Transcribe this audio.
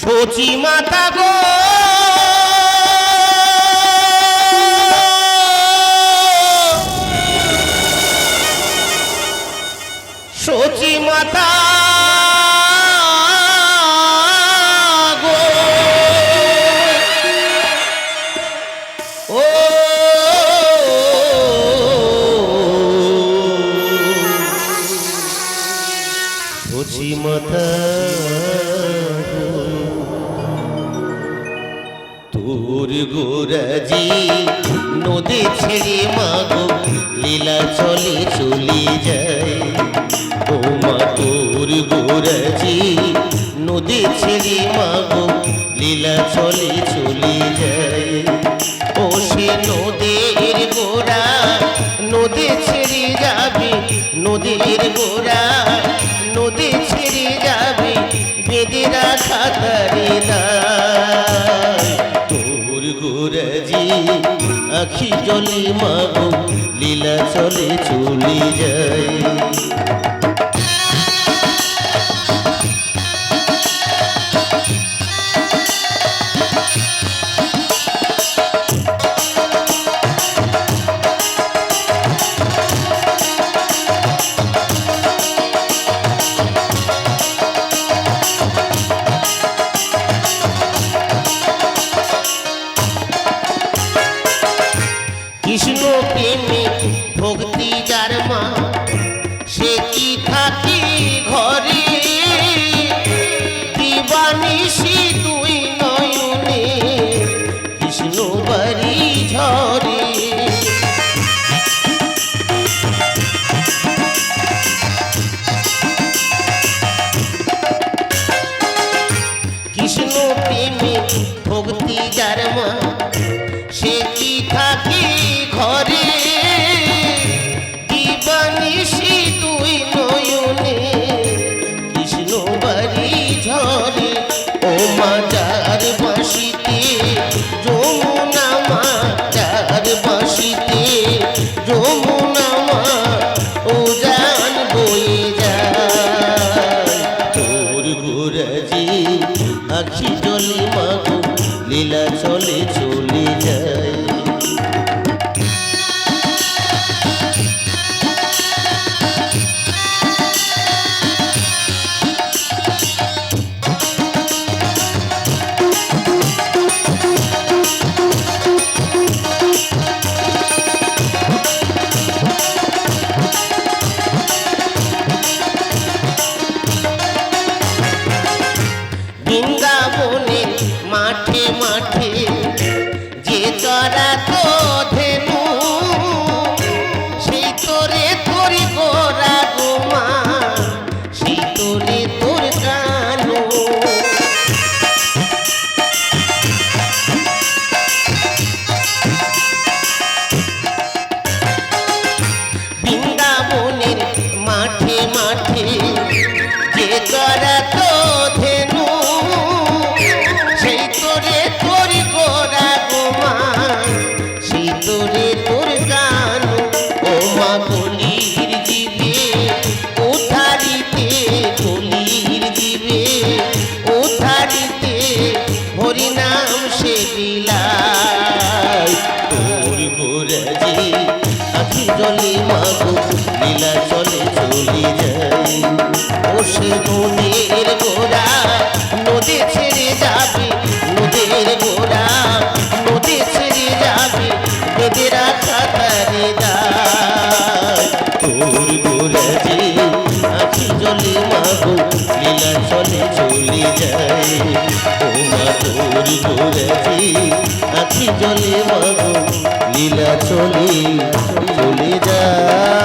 সচি মাতা গো। তোর গোরাজি নদী ছেড়ে মাগো, লীলা চলে চলে যায়। ও মা তোর গোরাজি নদী ছেড়ে মাগো, লীলা চলে চলে যায়। ও সে নদীর গোড়া, নদী ছেড়ে যাবে, নদীর গোড়া, নদী ছেড়ে যাবে বেঁধে রাখা তারে দায় তোর গোরাজি আখি জলি মাগো লীলা চলে চলি যায় ভক্তি যার মা সে কি ও মা বাসিতে, যমুনা মা যার বাসিতে, যমুনা মা ও জান বই যায়। তোর গোরাজি আখি জলে মাগো, লীলা চলে জলে মাগো লীলা চলে চলে যায়। ও নদীর গোড়া, নদী ছেড়ে যাবে, নদীর গোড়া, নদী ছেড়ে যাবে বেঁধে রাখা তোর গোরাজি আখি জলে মাগো লীলা চলে চলে যায় ও তোর গোরাজি আখি জলে মাগো লীলা চলে চলে যায়